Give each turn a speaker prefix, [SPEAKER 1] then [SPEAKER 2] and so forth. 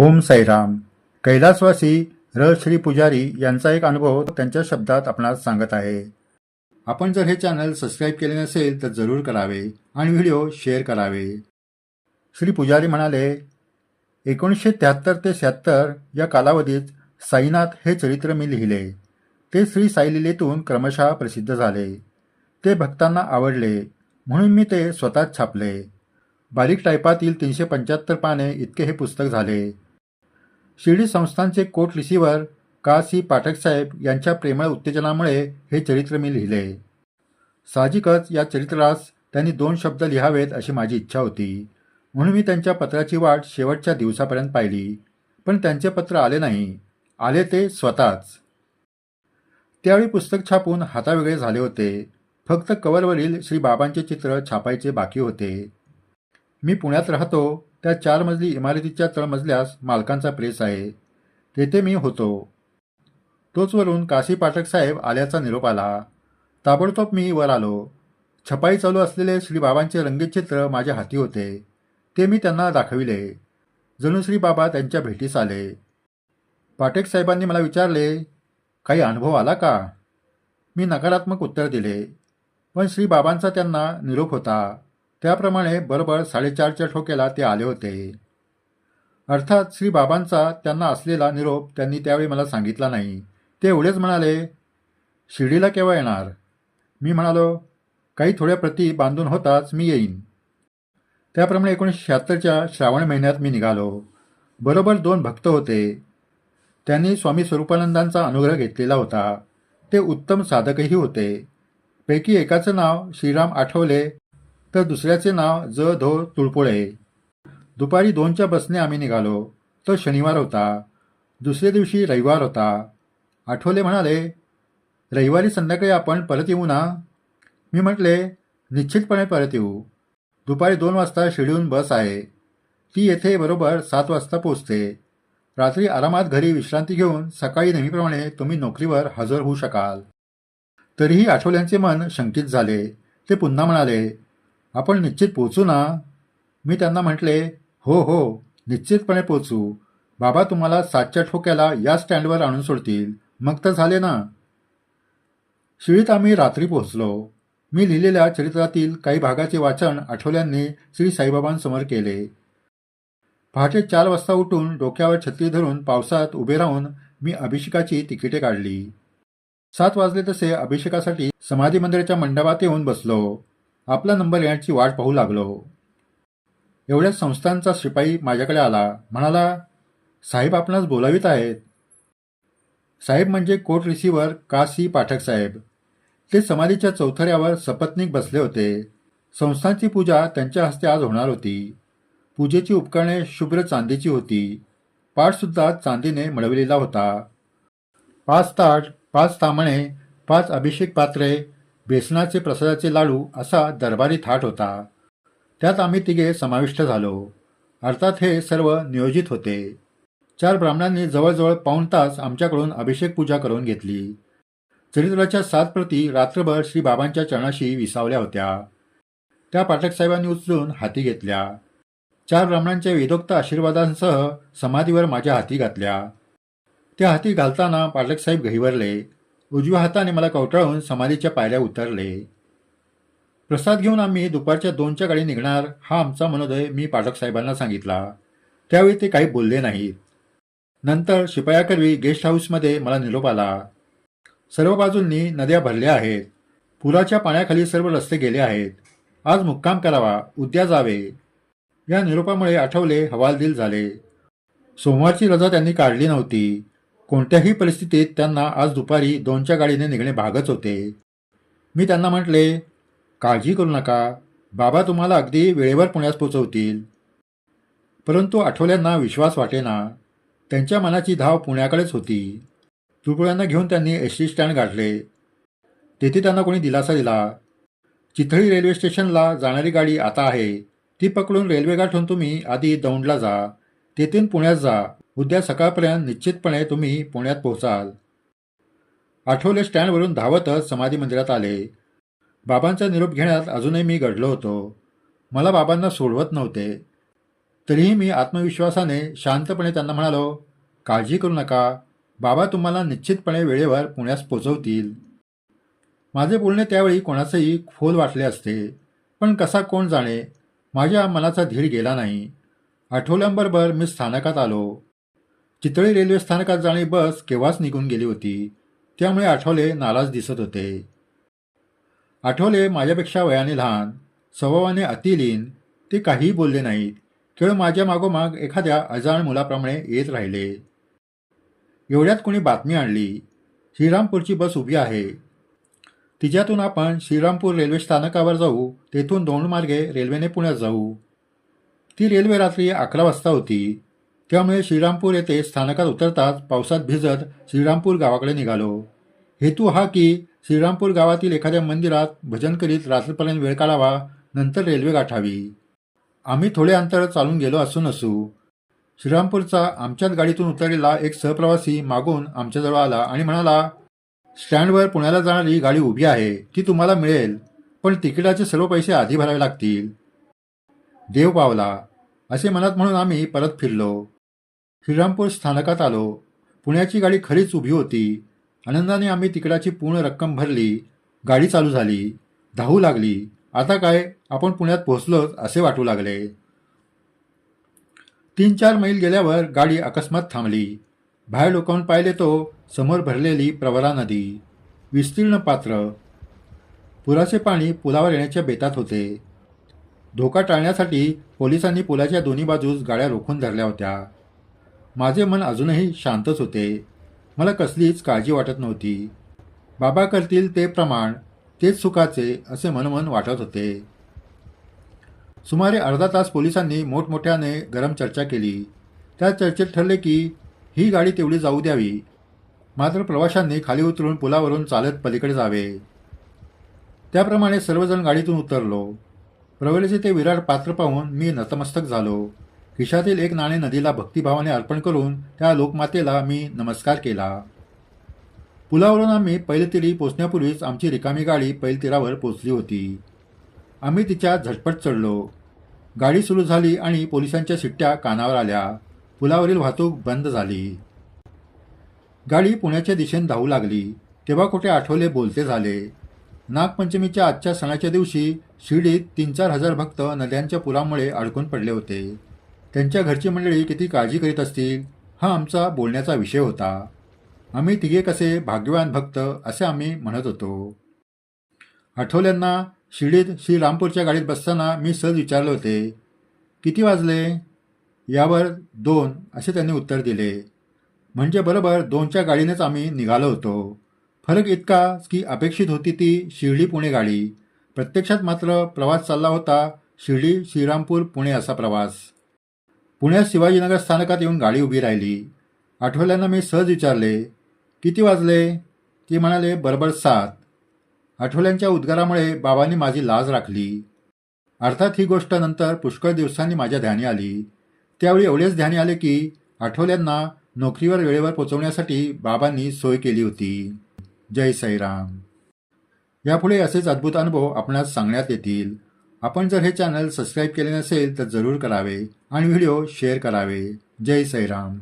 [SPEAKER 1] ओम साईराम कैलासवासी र श्री पुजारी यांचा एक अनुभव त्यांच्या शब्दात आपणास सांगत आहे. आपण जर हे चॅनल सबस्क्राईब केले नसेल तर जरूर करावे आणि व्हिडिओ शेअर करावे. श्री पुजारी म्हणाले एकोणीसशे त्र्याहत्तर ते शहात्तर या कालावधीत साईनाथ हे चरित्र मी लिहिले. ते श्री साईलीलेतून क्रमशः प्रसिद्ध झाले. ते भक्तांना आवडले. म्हणून मी ते स्वतःच छापले. बारीक टायपातील तीनशे पंच्याहत्तर पाने इतके हे पुस्तक झाले. शिर्डी संस्थानचे कोट रिसिव्हर का सी पाठकसाहेब यांच्या प्रेमळ उत्तेजनामुळे हे चरित्र मी लिहिले. साहजिकच या चरित्रास त्यांनी दोन शब्द लिहावेत अशी माझी इच्छा होती. म्हणून मी त्यांच्या पत्राची वाट शेवटच्या दिवसापर्यंत पाहिली. पण त्यांचे पत्र आले नाही. आले ते स्वतःच. त्यावेळी पुस्तक छापून हातावेगळे झाले होते. फक्त कवरवरील श्री बाबांचे चित्र छापायचे बाकी होते. मी पुण्यात राहतो. त्या चार मजली इमारतीच्या तळमजल्यास मालकांचा प्रेस आहे. तेथे मी होतो. तोचवरून काशी पाठक साहेब आल्याचा निरोप आला. ताबडतोब मी वर आलो. छपाई चालू असलेले श्रीबाबांचे रंगीत चित्र माझ्या हाती होते. ते मी त्यांना दाखविले. जणू श्रीबाबा त्यांच्या भेटीस आले. पाठक साहेबांनी मला विचारले काही अनुभव आला का? मी नकारात्मक उत्तर दिले. पण श्रीबाबांचा त्यांना निरोप होता. त्याप्रमाणे बरोबर साडेचारच्या ठोक्याला ते आले होते. अर्थात श्री बाबांचा त्यांना असलेला निरोप त्यांनी त्यावेळी मला सांगितला नाही. ते एवढेच म्हणाले शिर्डीला केव्हा येणार? मी म्हणालो काही थोड्या प्रती बांधून होताच मी येईन. त्याप्रमाणे एकोणीसशे शहात्तरच्या श्रावण महिन्यात मी निघालो. बरोबर दोन भक्त होते. त्यांनी स्वामी स्वरूपानंदांचा अनुग्रह घेतलेला होता. ते उत्तम साधकही होते. पैकी एकाचं नाव श्रीराम आठवले तर दुसऱ्याचे नाव ज धो तुळपुळे. दुपारी दोनच्या बसने आम्ही निघालो. तो शनिवार होता. दुसऱ्या दिवशी रविवार होता. आठवले म्हणाले रविवारी संध्याकाळी आपण परत येऊ ना? मी म्हटले निश्चितपणे परत येऊ. दुपारी दोन वाजता शिडीहून बस आहे. ती येथे बरोबर सात वाजता पोचते रात्री आरामात घरी विश्रांती घेऊन सकाळी नेहमीप्रमाणे तुम्ही नोकरीवर हजर होऊ शकाल. तरीही आठवल्यांचे मन शंकित झाले. ते पुन्हा म्हणाले आपण निश्चित पोचू ना? मी त्यांना म्हटले हो हो निश्चितपणे पोचू बाबा तुम्हाला सातच्या ठोक्याला या स्टँडवर आणून सोडतील. मग तर झाले ना. शिळीत आम्ही रात्री पोहोचलो. मी लिहिलेल्या चरित्रातील काही भागाचे वाचन आठवल्यांनी श्री साईबाबांसमोर केले. पहाटे चार वाजता उठून डोक्यावर छत्री धरून पावसात उभे राहून मी अभिषेकाची तिकिटे काढली. सात वाजले तसे अभिषेकासाठी समाधी मंदिराच्या मंडपात येऊन बसलो. आपला नंबर येण्याची वाट पाहू लागलो. एवढ्या संस्थांचा शिपाई माझ्याकडे आला. म्हणाला साहेब आपणास बोलावीत आहेत. साहेब म्हणजे कोर्ट रिसिव्हर का सी पाठक साहेब. ते समाधीच्या चौथऱ्यावर सपत्नीक बसले होते. संस्थांची पूजा त्यांच्या हस्ते आज होणार होती. पूजेची उपकरणे शुभ्र चांदीची होती. पाठसुद्धा चांदीने मळवलेला होता. पाच ताट पाच तामणे पाच अभिषेक पात्रे बेसनाचे प्रसादाचे लाडू असा दरबारी थाट होता. त्यात आम्ही तिघे समाविष्ट झालो. अर्थात हे सर्व नियोजित होते. चार ब्राह्मणांनी जवळजवळ पाऊण तास आमच्याकडून अभिषेक पूजा करून घेतली. चरित्राच्या सात प्रती रात्रभर श्री बाबांच्या चरणाशी विसावल्या होत्या. त्या पाठकसाहेबांनी उचलून हाती घेतल्या. चार ब्राह्मणांच्या वेदोक्त आशीर्वादांसह समाधीवर माझ्या हाती घातल्या. त्या हाती घालताना पाठकसाहेब गहिवरले उजव्या हाताने मला कवटाळून समाधीच्या पायऱ्या उतरले. प्रसाद घेऊन आम्ही दुपारच्या दोनच्या गाडी निघणार हा आमचा मनोदय मी पाठक साहेबांना सांगितला. त्यावेळी ते काही बोलले नाहीत. नंतर शिपायाकरवी गेस्ट हाऊसमध्ये मला निरोप आला. सर्व बाजूंनी नद्या भरल्या आहेत. पुराच्या पाण्याखाली सर्व रस्ते गेले आहेत. आज मुक्काम करावा उद्या जावे. या निरोपामुळे आठवले हवालदिल झाले. सोमवारची रजा त्यांनी काढली नव्हती. कोणत्याही परिस्थितीत त्यांना आज दुपारी दोनच्या गाडीने निघणे भागच होते. मी त्यांना म्हटले काळजी करू नका. बाबा तुम्हाला अगदी वेळेवर पुण्यास पोचवतील. परंतु आठवल्यांना विश्वास वाटेना. त्यांच्या मनाची धाव पुण्याकडेच होती. तुळपुळ्यांना घेऊन त्यांनी एस टी स्टँड गाठले. तेथे त्यांना कोणी दिलासा दिला. चिथळी रेल्वे स्टेशनला जाणारी गाडी आता आहे. ती पकडून रेल्वे गाठून तुम्ही आधी दौंडला जा. तेथून पुण्यात जा. उद्या सकाळपर्यंत निश्चितपणे तुम्ही पुण्यात पोहोचाल. आठवले स्टँडवरून धावतच समाधी मंदिरात आले. बाबांचा निरोप घेण्यात अजूनही मी घडलो होतो. मला बाबांना सोडवत नव्हते. तरीही मी आत्मविश्वासाने शांतपणे त्यांना म्हणालो काळजी करू नका. बाबा तुम्हाला निश्चितपणे वेळेवर पुण्यास पोचवतील माझे बोलणे त्यावेळी कोणाचंही खोल वाटले असते पण कसा कोण जाणे माझ्या मनाचा धीर गेला नाही. आठवल्यांबरोबर मी स्थानकात आलो. चितळी रेल्वे स्थानकात जाणारी बस केव्हाच निघून गेली होती त्यामुळे आठवले नाराज दिसत होते. आठवले माझ्यापेक्षा वयाने लहान स्वभावाने अतिलीन ते काहीही बोलले नाहीत केवळ माझ्या मागोमाग एखाद्या अजाण मुलाप्रमाणे येत राहिले. एवढ्यात कोणी बातमी आणली श्रीरामपूरची बस उभी आहे. तिच्यातून आपण श्रीरामपूर रेल्वे स्थानकावर जाऊ तेथून दोन मार्गे रेल्वेने पुण्यात जाऊ. ती रेल्वे रात्री अकरा वाजता होती. त्यामुळे श्रीरामपूर येथे स्थानकात उतरताच पावसात भिजत श्रीरामपूर गावाकडे निघालो. हेतू हा की श्रीरामपूर गावातील एखाद्या मंदिरात भजन करीत रात्रीपर्यंत वेळ काढावा नंतर रेल्वे गाठावी. आम्ही थोडे अंतर चालून गेलो असू नसू. श्रीरामपूरचा आमच्याच गाडीतून उतरलेला एक सहप्रवासी मागून आमच्याजवळ आला आणि म्हणाला स्टँडवर पुण्याला जाणारी गाडी उभी आहे ती तुम्हाला मिळेल पण तिकिटाचे सर्व पैसे आधी भरावे लागतील. देव पावला. असे मनात म्हणून आम्ही परत फिरलो. श्रीरामपूर स्थानकात आलो. पुण्याची गाडी खरीच उभी होती. आनंदाने आम्ही तिकडाची पूर्ण रक्कम भरली. गाडी चालू झाली. धावू लागली. आता काय? आपण पुण्यात पोहोचलोच असे वाटू लागले. तीन चार मैल गेल्यावर गाडी अकस्मात थांबली. बाहेर डोकावून पाहिले तो समोर भरलेली प्रवरा नदी. विस्तीर्ण पात्र. पुराचे पाणी पुलावर येण्याच्या बेतात होते. धोका टाळण्यासाठी पोलिसांनी पुलाच्या दोन्ही बाजूस गाड्या रोखून धरल्या होत्या. माझे मन अजूनही शांतच होते. मला कसलीच काळजी वाटत नव्हती. बाबा करतील ते प्रमाण तेच सुखाचे असे मनमन वाटत होते. सुमारे अर्धा तास पोलिसांनी मोठमोठ्याने गरम चर्चा केली. त्या चर्चेत ठरले की ही गाडी तेवढी जाऊ द्यावी. मात्र प्रवाशांनी खाली उतरून पुलावरून चालत पलीकडे जावे. त्याप्रमाणे सर्वजण गाडीतून उतरलो. प्रवलेचे ते विराट पात्र पाहून मी नतमस्तक झालो. खिशातील एक नाणे नदीला भक्तिभावाने अर्पण करून त्या लोकमातेला मी नमस्कार केला. पुलावरून आम्ही पैलतीरी पोचण्यापूर्वीच आमची रिकामी गाडी पैलतीरावर पोचली होती. आम्ही तिच्या झटपट चढलो. गाडी सुरू झाली आणि पोलिसांच्या शिट्ट्या कानावर आल्या. पुलावरील वाहतूक बंद झाली. गाडी पुण्याच्या दिशेने धावू लागली. तेव्हा कुठे आठवले बोलते झाले. नागपंचमीच्या आजच्या सणाच्या दिवशी शिर्डीत तीन चार हजार भक्त नद्यांच्या पुरामुळे अडकून पडले होते. त्यांच्या घरची मंडळी किती काळजी करीत असतील हा आमचा बोलण्याचा विषय होता. आम्ही तिघे कसे भाग्यवान भक्त असे आम्ही म्हणत होतो. आठवल्यांना शिर्डीत श्रीरामपूरच्या गाडीत बसताना मी सहज विचारले होते किती वाजले? यावर दोन असे त्यांनी उत्तर दिले. म्हणजे बरोबर दोनच्या गाडीनेच आम्ही निघालो होतो. फरक इतका की अपेक्षित होती ती शिर्डी पुणे गाडी. प्रत्यक्षात मात्र प्रवास चालला होता शिर्डी श्रीरामपूर पुणे असा प्रवास. पुण्यात शिवाजीनगर स्थानकात येऊन गाडी उभी राहिली. आठवल्यांना मी सहज विचारले किती वाजले? ती म्हणाले बरोबर सात. आठवल्यांच्या उद्गारामुळे बाबांनी माझी लाज राखली. अर्थात ही गोष्ट नंतर पुष्कळ दिवसांनी माझ्या ध्यानी आली. त्यावेळी एवढेच ध्यानी आले की आठवल्यांना नोकरीवर वेळेवर पोचवण्यासाठी बाबांनी सोय केली होती. जय साईराम. यापुढे असेच अद्भुत अनुभव आपणास सांगण्यात येतील. आपण जर हे चॅनल सबस्क्राईब केले नसेल तर जरूर करावे. आणि व्हिडिओ शेअर करावे. जय सैराम.